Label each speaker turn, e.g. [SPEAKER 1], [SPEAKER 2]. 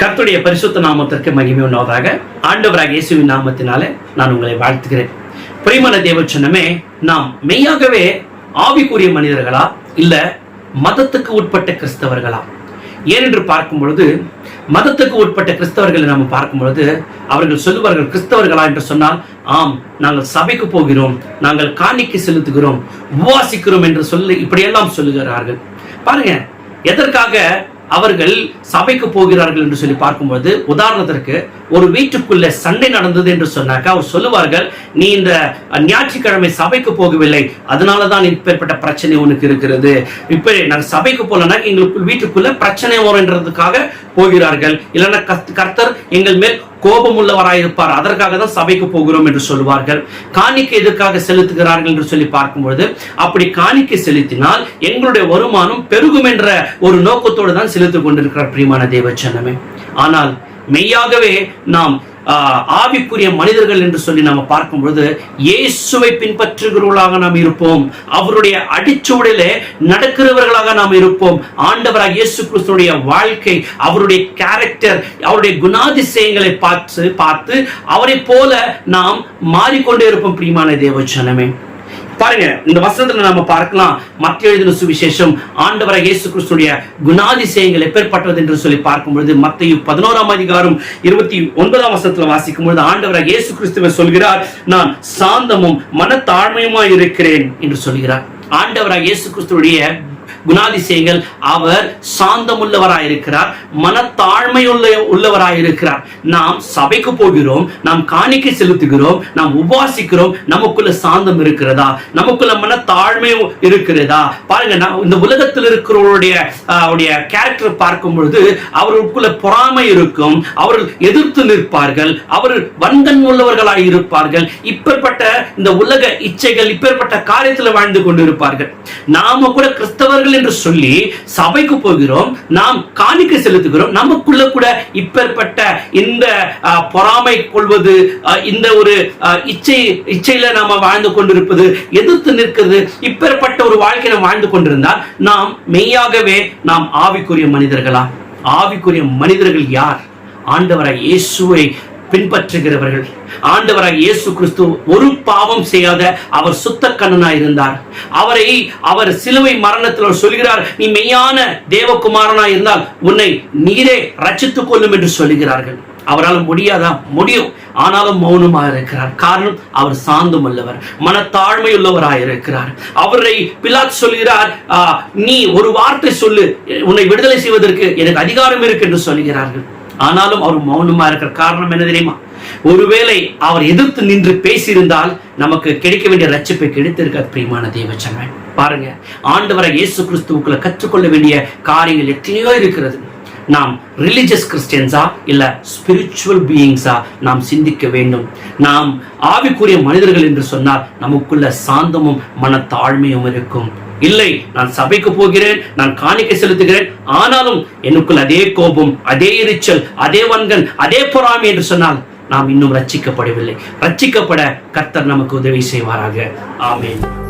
[SPEAKER 1] கர்த்தருடைய பரிசுத்த நாமத்திற்கு மகிமை உண்டாவதாக. ஆண்டவராக இயேசுவின் நாமத்தினாலே நான் உங்களை வாழ்த்துகிறேன். பிரிமன தேவச்சனமே நாம் மெய்யாகவே ஆவிக்குரிய மனிதர்களா இல்ல மதத்துக்கு உட்பட்ட கிறிஸ்தவர்களா? ஏனென்று பார்க்கும் பொழுது மதத்துக்கு உட்பட்ட கிறிஸ்தவர்களை நாம் பார்க்கும் பொழுது அவர்கள் சொல்லுவார்கள் கிறிஸ்தவர்களா? என்று சொன்னால் ஆம் நாங்கள் சபைக்கு போகிறோம் நாங்கள் காணிக்கு செலுத்துகிறோம் உபவாசிக்கிறோம் என்று சொல்லி இப்படியெல்லாம் சொல்லுகிறார்கள். பாருங்க எதற்காக அவர்கள் சபைக்கு போகிறார்கள் என்று சொல்லி பார்க்கும்போது உதாரணத்திற்கு ஒரு வீட்டுக்குள்ள சண்டை நடந்தது என்று சொன்னாக்க அவர் சொல்லுவார்கள் நீ இந்த ஞாயிற்றுக்கிழமை சபைக்கு போகவில்லை. அதனால தான் இப்பேற்பட்ட பிரச்சனை உனக்கு இருக்கிறது. இப்ப நாங்கள் சபைக்கு போலனா எங்களுக்கு வீட்டுக்குள்ள பிரச்சனை வரும்ன்றதுக்காக போகிறார்கள். இல்லைன்னா கர்த்தர் எங்கள் மேல் கோபம் உள்ளவராயிருப்பார் அதற்காக தான் சபைக்கு போகிறோம் என்று சொல்வார்கள் காணிக்கை எதற்காக செலுத்துகிறார்கள் என்று சொல்லி பார்க்கும்பொழுது அப்படி காணிக்கை செலுத்தினால் எங்களுடைய வருமானம் பெருகும் என்ற ஒரு நோக்கத்தோடு தான் செலுத்திக் கொண்டிருக்கிறார் பிரியமான தேவச்சனமே. ஆனால் மெய்யாகவே நாம் ஆவிக்குரிய மனிதர்கள் என்று சொல்லி நாம் பார்க்கும் பொழுது இயேசுவை பின்பற்றுகிறவர்களாக நாம் இருப்போம். அவருடைய அடிச்சுவடிலே நடக்கிறவர்களாக நாம் இருப்போம். ஆண்டவராக இயேசு கிறிஸ்துடைய வாழ்க்கை அவருடைய கேரக்டர் அவருடைய குணாதிசயங்களை பார்த்து பார்த்து அவரை போல நாம் மாறிக்கொண்டே இருப்போம் பிரியமான தேவச்சனமே பாருங்க இந்த வசனத்துல நாம பார்க்கலாம். மத்திய எழுதின சுவிசேஷம் ஆண்டவராக இயேசு கிறிஸ்துடைய குணாதிசயங்கள் எப்பேற்பட்டது என்று சொல்லி பார்க்கும் பொழுது மத்திய பதினோராம் அதிகாரம் இருபத்தி ஒன்பதாம் வசனத்துல வாசிக்கும் பொழுது ஆண்டவராக இயேசு கிறிஸ்துவ சொல்கிறார் நான் சாந்தமும் மனத்தாழ்மையுமாய் இருக்கிறேன் என்று சொல்கிறார். ஆண்டவராக இயேசு கிறிஸ்துடைய குணாதிசயங்கள். அவர் சாந்தமுள்ளவராயிருக்கிறார் மனத்தாழ்மை உள்ள உள்ளவராயிருக்கிறார். நாம் சபைக்கு போகிறோம் நாம் காணிக்கை செலுத்துகிறோம் நாம் உபாசிக்கிறோம் நமக்குள்ள சாந்தம் இருக்கிறதா? நமக்குள்ள மனத்தாழ்மை இருக்கிறதா? பாருங்க நான் இந்த உலகத்தில் இருக்கிறவருடைய அவருடைய கேரக்டர் பார்க்கும் பொழுது அவர்களுக்குள்ள பொறாமை இருக்கும் அவர்கள் எதிர்த்து நிற்பார்கள் அவர் வன்கண் உள்ளவர்களாக இருப்பார்கள் இப்பேற்பட்ட இந்த உலக இச்சைகள் இப்பேற்பட்ட காரியத்தில் வாழ்ந்து கொண்டிருப்பார்கள். நாம கூட கிறிஸ்தவர்கள் என்று சொல்லி சபைக்கு போகிறோம் நாம் காணிக்கை செலுத்துகிறோம். நமக்குள்ள கூட இப்பேற்பட்ட இந்த பொறாமை கொள்வது இந்த ஒரு இச்சை இச்சையில நாம வாழ்ந்து கொண்டிருப்பது எதிர்த்து நிற்கிறது இப்பேற்பட்ட ஒரு வாழ்க்கை நாம் வாழ்ந்து கொண்டிருந்தால் நாம் மெய்யாகவே நாம் ஆவிக்குரிய மனிதர்களா? ஆவிக்குரிய மனிதர்கள் யார்? ஆண்டவராய் இயேசுவை பின்பற்றுகிறவர்கள். ஆண்டவராக இயேசு கிறிஸ்து ஒரு பாவம் செய்யாத அவர் சுத்த கண்ணனாய் இருந்தார் அவரை அவர் சிலுவை மரணத்தில் சொல்கிறார் நீ மெய்யான தேவகுமாரனாய் இருந்தால் உன்னை நீரே ரச்சித்துக் கொள்ளும் என்று சொல்கிறார்கள் அவரால் முடியாதா? முடியும். ஆனாலும் மௌனமாக இருக்கிறார். காரணம் அவர் சாந்தம் உள்ளவர் மனத்தாழ்மை இருக்கிறார். அவரை பிலாத் சொல்கிறார் நீ ஒரு வார்த்தை சொல்லு. உன்னை விடுதலை செய்வதற்கு எனக்கு அதிகாரம் இருக்கு என்று சொல்கிறார்கள் ஆனாலும் அவர் மௌனமா இருக்கிற காரணம் என்ன தெரியுமா? ஒருவேளை அவர் எதிர்த்து நின்று பேசியிருந்தால் நமக்கு கிடைக்க வேண்டிய ரட்சிப்பை கிடைத்திருக்காது பிரியமான தேவச்சமே பாருங்க ஆண்டவரை இயேசு கிறிஸ்துவுக்குள்ள கற்றுக்கொள்ள வேண்டிய காரியங்கள் எத்தனையோ இருக்கிறது. நாம் ரிலிஜியஸ் கிறிஸ்டியன்ஸா இல்ல ஸ்பிரிச்சுவல் பீயிங்ஸா நாம் சிந்திக்க வேண்டும். நாம் ஆவிக்குரிய மனிதர்கள் என்று சொன்னால் நமக்குள்ள சாந்தமும் மனத்தாழ்மையும் இருக்கும். இல்லை நான் சபைக்கு போகிறேன் நான் காணிக்கை செலுத்துகிறேன். ஆனாலும் எனக்குள் அதே கோபம் அதே எரிச்சல் அதே வன்கன் அதே பொறாமை என்று சொன்னால் நாம் இன்னும் ரட்சிக்கப்படவில்லை. ரட்சிக்கப்பட கர்த்தர் நமக்கு உதவி செய்வாராக. ஆமேன்.